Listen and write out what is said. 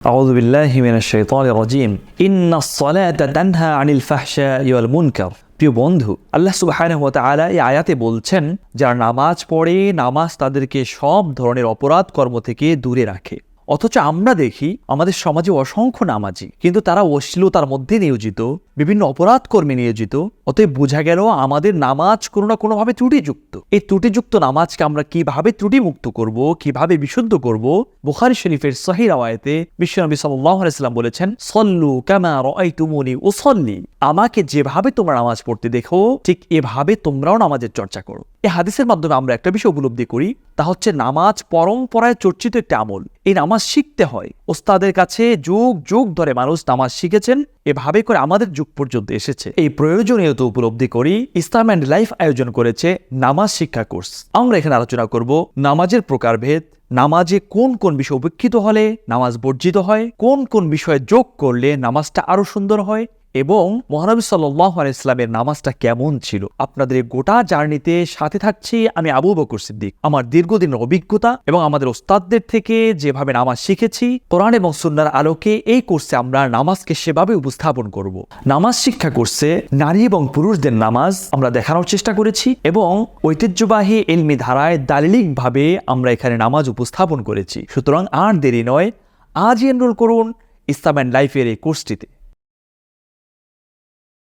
أعوذ بالله من الشيطان الرجيم إن الصلاة تنهى عن الفحشاء والمنكر প্রিয় বন্ধু আল্লাহ সুবহানাহু ওয়া তাআলা এই আয়াতে বলছেন যারা নামাজ পড়ে নামাজ তাদেরকে সব ধরনের অপরাধ কর্ম থেকে দূরে রাখে অথচ আমরা দেখি আমাদের সমাজে অসংখ্য নামাজি, কিন্তু তারা অশ্লীলতার মধ্যে নিয়োজিত, বিভিন্ন অপরাধ কর্মে নিয়োজিত, অতএব বোঝা গেল আমাদের নামাজ কোনো না কোনোভাবে ত্রুটিযুক্ত। এই ত্রুটিযুক্ত নামাজকে আমরা কীভাবে ত্রুটিমুক্ত করব, কীভাবে বিশুদ্ধ করব? বুখারি শরীফের সহি রাওয়ায়তে বিশ্বনবী সাল্লাম বলেছেন, সল্লু কামা ও উসাল্লি আমাকে যেভাবে তোমরা নামাজ পড়তে দেখো, ঠিক এভাবে তোমরাও নামাজের চর্চা করো। এই হাদিসের মাধ্যমে আমরা একটা বিষয় উপলব্ধি করি, তা হচ্ছে নামাজ পরম্পরায় চর্চিত একটা আমল। এই নামাজ শিখতে হয়। ওস্তাদের কাছে যুগ যুগ ধরে মানুষ নামাজ শিখেছেন। এভাবে করে আমাদের যুগ পর্যন্ত এসেছে। এই প্রয়োজনীয়তা উপলব্ধি করি ইসলাম অ্যান্ড লাইফ আয়োজন করেছে নামাজ শিক্ষা কোর্স। আমরা এখানে আলোচনা করব নামাজের প্রকারভেদ, নামাজে কোন কোন বিষয় উপেক্ষিত হলে নামাজ বর্জিত হয়, কোন কোন বিষয়ে যোগ করলে নামাজটা আরও সুন্দর হয় এবং মহানবী সাল্লাহ ইসলামের নামাজটা কেমন ছিল? আপনাদের গোটা জার্নিতে সাথে থাকছি আমি আবু বকর সিদ্দিক। আমার দীর্ঘদিনের অভিজ্ঞতা এবং আমাদের ওস্তাদদের থেকে যেভাবে নামাজ শিখেছি, কোরআন এবং সুন্নার আলোকে এই কোর্সে আমরা নামাজকে সেভাবে উপস্থাপন করব। নামাজ শিক্ষা কোর্সে নারী এবং পুরুষদের নামাজ আমরা দেখানোর চেষ্টা করেছি এবং ঐতিহ্যবাহী এলমি ধারায় দালিলিকভাবে আমরা এখানে নামাজ উপস্থাপন করেছি। সুতরাং আর দেরি নয়, আজই এনরোল করুন ইসলাম অ্যান্ড লাইফের এই কোর্সটিতে।